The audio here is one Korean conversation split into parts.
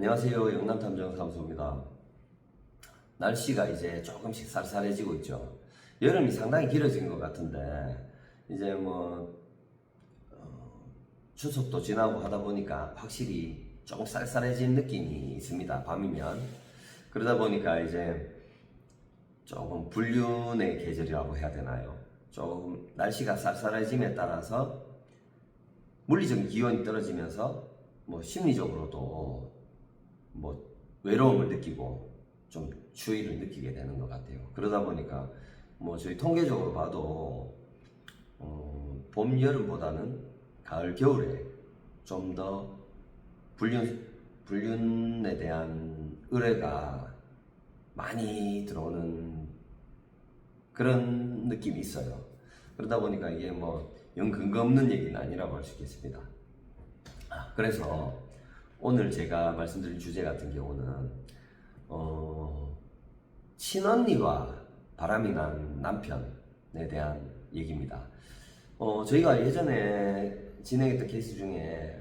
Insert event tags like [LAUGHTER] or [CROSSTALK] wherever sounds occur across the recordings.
안녕하세요. 영남탐정사무소입니다. 날씨가 이제 조금씩 쌀쌀해지고 있죠. 여름이 상당히 길어진 것 같은데, 이제 뭐, 어, 추석도 지나고 하다 보니까 확실히 조금 쌀쌀해진 느낌이 있습니다. 밤이면. 그러다 보니까 이제 조금 불륜의 계절이라고 해야 되나요? 조금 날씨가 쌀쌀해짐에 따라서 물리적인 기온이 떨어지면서 뭐 심리적으로도 뭐 외로움을 느끼고 좀 추위를 느끼게 되는 것 같아요. 그러다 보니까 뭐 저희 통계적으로 봐도 어, 봄 여름보다는 가을 겨울에 좀 더 불륜 불륜에 대한 의뢰가 많이 들어오는 그런 느낌이 있어요. 그러다 보니까 이게 뭐 영 근거 없는 얘기는 아니라고 할 수 있겠습니다. 아, 그래서 오늘 제가 말씀드릴 주제 같은 경우는 어, 친언니와 바람이 난 남편에 대한 얘기입니다. 어, 저희가 예전에 진행했던 케이스 중에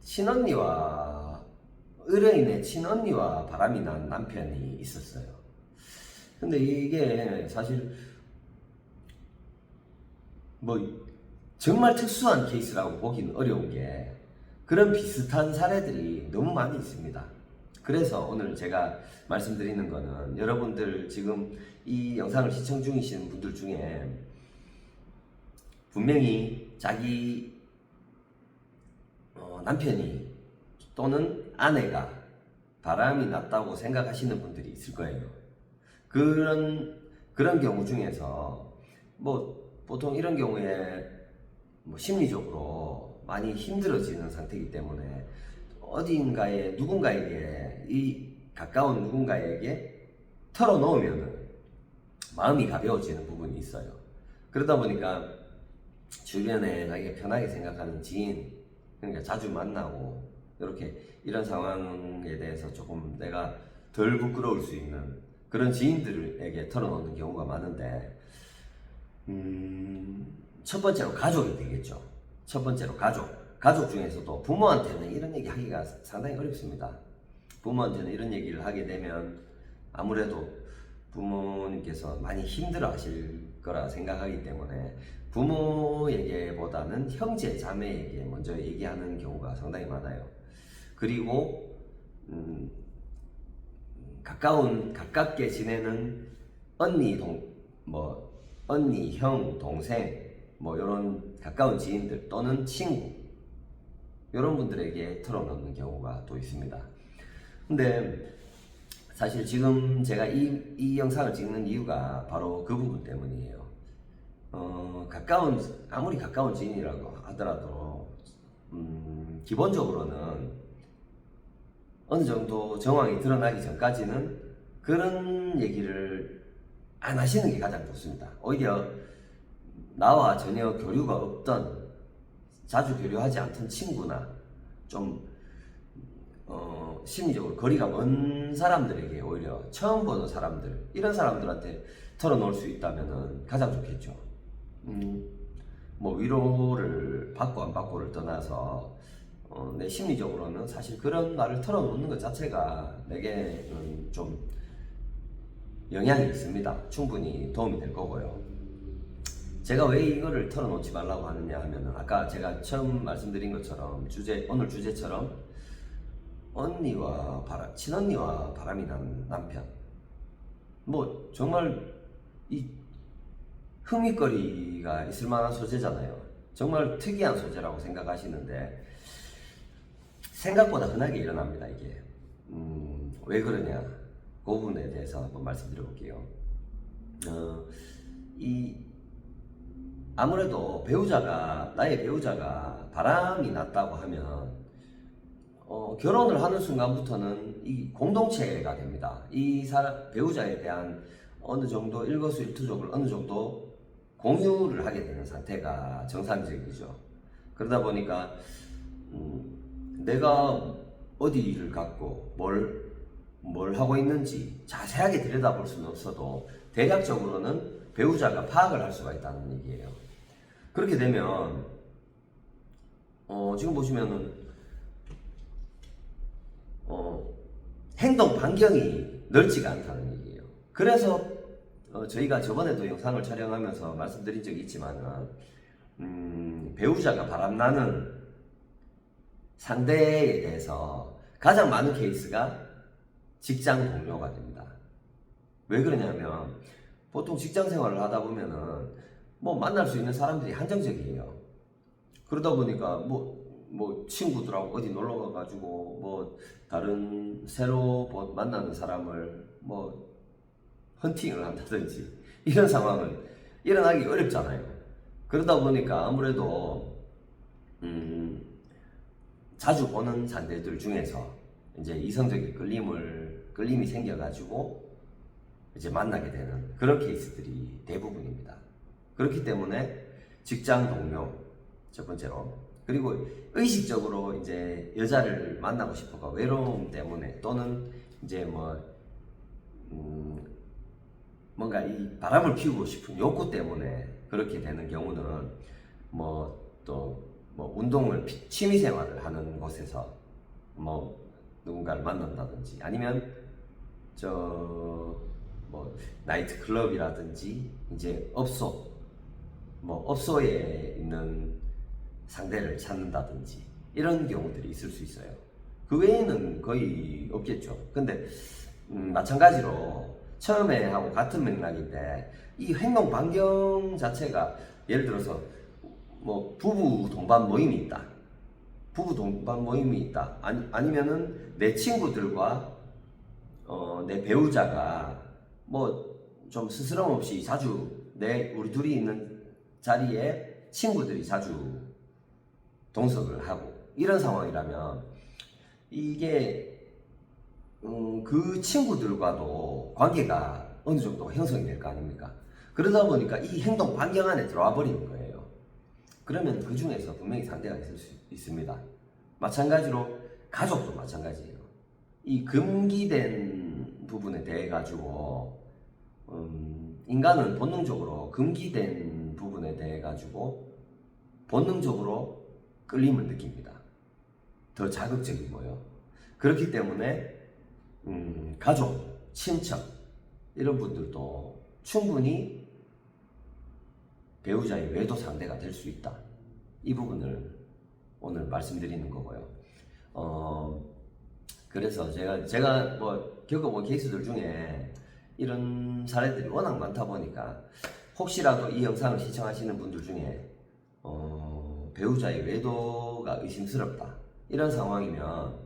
친언니와 의뢰인의 친언니와 바람이 난 남편이 있었어요. 근데 이게 사실 뭐 정말 특수한 케이스라고 보기는 어려운 게 그런 비슷한 사례들이 너무 많이 있습니다. 그래서 오늘 제가 말씀드리는 거는 여러분들 지금 이 영상을 시청 중이신 분들 중에 분명히 자기 어, 남편이 또는 아내가 바람이 났다고 생각하시는 분들이 있을 거예요. 그런 그런 경우 중에서 뭐 보통 이런 경우에 뭐 심리적으로 많이 힘들어지는 상태이기 때문에 어딘가에 누군가에게 이 가까운 누군가에게 털어놓으면 마음이 가벼워지는 부분이 있어요. 그러다 보니까 주변에 자기가 편하게 생각하는 지인 그러니까 자주 만나고 이렇게 이런 상황에 대해서 조금 내가 덜 부끄러울 수 있는 그런 지인들에게 털어놓는 경우가 많은데 음, 첫 번째로 가족이 되겠죠. 첫 번째로 가족. 가족 중에서도 부모한테는 이런 얘기 하기가 상당히 어렵습니다. 부모한테는 이런 얘기를 하게 되면 아무래도 부모님께서 많이 힘들어 하실 거라 생각하기 때문에 부모에게보다는 형제, 자매에게 먼저 얘기하는 경우가 상당히 많아요. 그리고, 음, 가까운, 가깝게 지내는 언니, 동, 뭐, 언니, 형, 동생, 뭐, 이런 가까운 지인들 또는 친구, 이런 분들에게 털어놓는 경우가 또 있습니다. 근데 사실 지금 제가 이, 이 영상을 찍는 이유가 바로 그 부분 때문이에요. 어, 가까운, 아무리 가까운 지인이라고 하더라도, 음, 기본적으로는 어느 정도 정황이 드러나기 전까지는 그런 얘기를 안 하시는 게 가장 좋습니다. 오히려 나와 전혀 교류가 없던 자주 교류하지 않던 친구나 좀 어, 심리적으로 거리가 먼 사람들에게 오히려 처음 보는 사람들 이런 사람들한테 털어놓을 수 있다면 가장 좋겠죠. 음, 뭐 위로를 받고 안 받고를 떠나서 어, 내 심리적으로는 사실 그런 말을 털어놓는 것 자체가 내게는 좀 영향이 있습니다. 충분히 도움이 될 거고요. 제가 왜 이거를 털어놓지 말라고 하느냐 하면은 아까 제가 처음 말씀드린 것처럼 주제 오늘 주제처럼 언니와 바람 친언니와 바람이 난 남편 뭐 정말 이 흥미거리가 있을 만한 소재잖아요. 정말 특이한 소재라고 생각하시는데 생각보다 흔하게 일어납니다 이게 음, 왜 그러냐 그 부분에 대해서 한번 말씀드려 볼게요. 어, 이 아무래도 배우자가 나의 배우자가 바람이 났다고 하면 어, 결혼을 하는 순간부터는 이 공동체가 됩니다. 이 사람 배우자에 대한 어느 정도 일거수일투족을 어느 정도 공유를 하게 되는 상태가 정상적이죠. 그러다 보니까 음, 내가 어디를 갖고 뭘, 뭘 하고 있는지 자세하게 들여다볼 수는 없어도 대략적으로는 배우자가 파악을 할 수가 있다는 얘기예요. 그렇게 되면 어, 지금 보시면은 어, 행동 반경이 넓지가 않다는 얘기예요. 그래서 어, 저희가 저번에도 영상을 촬영하면서 말씀드린 적이 있지만 음, 배우자가 바람나는 상대에 대해서 가장 많은 케이스가 직장 동료가 됩니다. 왜 그러냐면 보통 직장 생활을 하다 보면은 뭐 만날 수 있는 사람들이 한정적이에요. 그러다 보니까 뭐, 뭐 친구들하고 어디 놀러 가가지고 뭐 다른 새로 뭐 만나는 사람을 뭐 헌팅을 한다든지 [LAUGHS] 이런 상황은 일어나기 어렵잖아요. 그러다 보니까 아무래도 음 자주 보는 상대들 중에서 이제 이성적인 끌림을 끌림이 생겨가지고 이제 만나게 되는 그런 케이스들이 대부분입니다. 그렇기 때문에 직장 동료 첫 번째로 그리고 의식적으로 이제 여자를 만나고 싶어가 외로움 때문에 또는 이제 뭐 음, 뭔가 이 바람을 피우고 싶은 욕구 때문에 그렇게 되는 경우는 뭐 또뭐 운동을 피- 취미 생활을 하는 곳에서 뭐 누군가를 만난다든지 아니면 저뭐 나이트 클럽이라든지 이제 업소 뭐 업소에 있는 상대를 찾는다든지 이런 경우들이 있을 수 있어요. 그 외에는 거의 없겠죠. 근데 음, 마찬가지로 처음에 하고 같은 맥락인데 이 행동 반경 자체가 예를 들어서 뭐 부부 동반 모임이 있다. 부부 동반 모임이 있다. 아니, 아니면은 내 친구들과 어, 내 배우자가 뭐 좀 스스럼 없이 자주 내 우리 둘이 있는 자리에 친구들이 자주 동석을 하고 이런 상황이라면 이게 음, 그 친구들과도 관계가 어느 정도 형성이 될 거 아닙니까? 그러다 보니까 이 행동 반경 안에 들어와 버리는 거예요. 그러면 그 중에서 분명히 상대가 있을 수 있습니다. 마찬가지로 가족도 마찬가지예요. 이 금기된 부분에 대해 가지고 음, 인간은 본능적으로 금기된 부분에 대해 가지고 본능적으로 끌림을 느낍니다. 더 자극적이고요. 그렇기 때문에 음, 가족, 친척 이런 분들도 충분히 배우자의 외도 상대가 될 수 있다. 이 부분을 오늘 말씀드리는 거고요. 어, 그래서 제가 제가 뭐 겪어본 케이스들 중에 이런 사례들이 워낙 많다 보니까 혹시라도 이 영상을 시청하시는 분들 중에 어, 배우자의 외도가 의심스럽다 이런 상황이면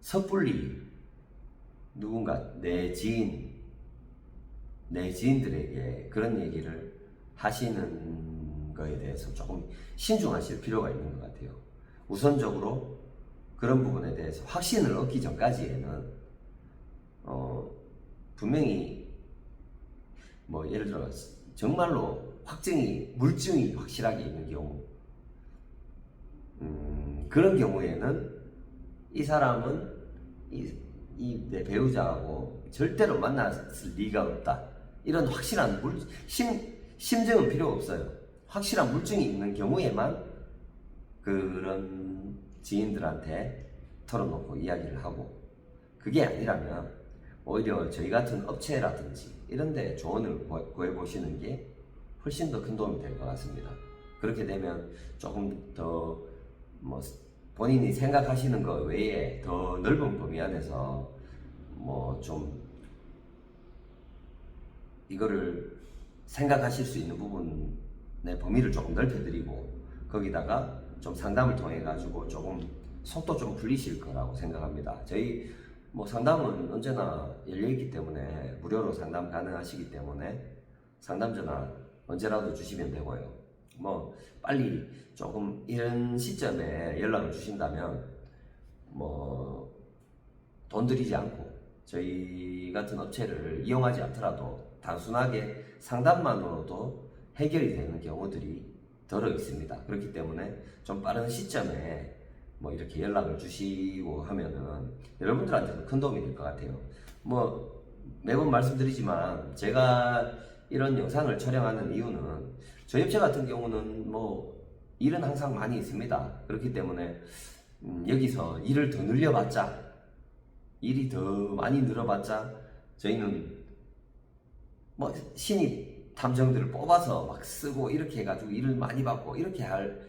섣불리 누군가 내 지인 내 지인들에게 그런 얘기를 하시는 거에 대해서 조금 신중하실 필요가 있는 것 같아요. 우선적으로 그런 부분에 대해서 확신을 얻기 전까지에는 어, 분명히 뭐 예를 들어 정말로 확증이 물증이 확실하게 있는 경우 음, 그런 경우에는 이 사람은 이내 배우자하고 절대로 만났을 리가 없다. 이런 확실한 물, 심, 심증은 필요 없어요. 확실한 물증이 있는 경우에만 그런 지인들한테 털어놓고 이야기를 하고 그게 아니라면 오히려 저희 같은 업체라든지 이런 데 조언을 구해 보시는 게 훨씬 더 큰 도움이 될 것 같습니다. 그렇게 되면 조금 더 뭐 본인이 생각하시는 것 외에 더 넓은 범위 안에서 뭐 좀 이거를 생각하실 수 있는 부분의 범위를 조금 넓혀드리고 거기다가 좀 상담을 통해 가지고 조금 속도 좀 풀리실 거라고 생각합니다. 저희 뭐 상담은 언제나 열려 있기 때문에 무료로 상담 가능하시기 때문에 상담 전화 언제라도 주시면 되고요. 뭐 빨리 조금 이런 시점에 연락을 주신다면 뭐 돈 들이지 않고 저희 같은 업체를 이용하지 않더라도 단순하게 상담만으로도 해결이 되는 경우들이 덜어 있습니다. 그렇기 때문에 좀 빠른 시점에 뭐 이렇게 연락을 주시고 하면은 여러분들한테도 큰 도움이 될 것 같아요. 뭐 매번 말씀드리지만 제가 이런 영상을 촬영하는 이유는 저희 업체 같은 경우는 뭐 일은 항상 많이 있습니다. 그렇기 때문에 음, 여기서 일을 더 늘려봤자 일이 더 많이 늘어봤자 저희는 뭐 신입 탐정들을 뽑아서 막 쓰고 이렇게 해가지고 일을 많이 받고 이렇게 할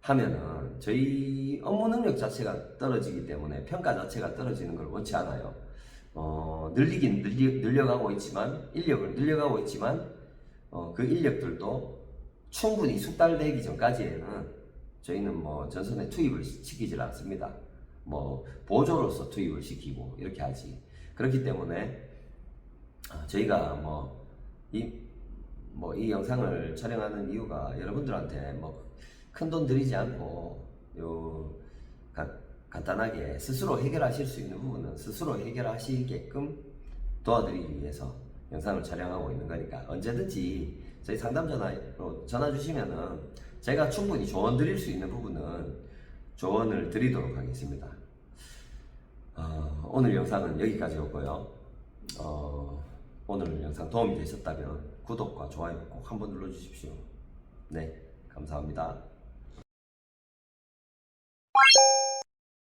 하면은 저희 업무 능력 자체가 떨어지기 때문에 평가 자체가 떨어지는 걸 원치 않아요. 어, 늘리긴 늘리, 늘려가고 있지만 인력을 늘려가고 있지만 어, 그 인력들도 충분히 숙달되기 전까지에는 저희는 뭐 전선에 투입을 시- 시키질 않습니다. 뭐 보조로서 투입을 시키고 이렇게 하지. 그렇기 때문에 아, 저희가 뭐이 뭐 이 영상을 촬영하는 이유가 여러분들한테 뭐 큰 돈 들이지 않고 요 가- 간단하게 스스로 해결하실 수 있는 부분은 스스로 해결하시게끔 도와드리기 위해서 영상을 촬영하고 있는 거니까 언제든지 저희 상담 전화로 전화 주시면은 제가 충분히 조언 드릴 수 있는 부분은 조언을 드리도록 하겠습니다. 어, 오늘 영상은 여기까지였고요. 어, 오늘 영상 도움이 되셨다면 구독과 좋아요 꼭 한번 눌러주십시오. 네, 감사합니다.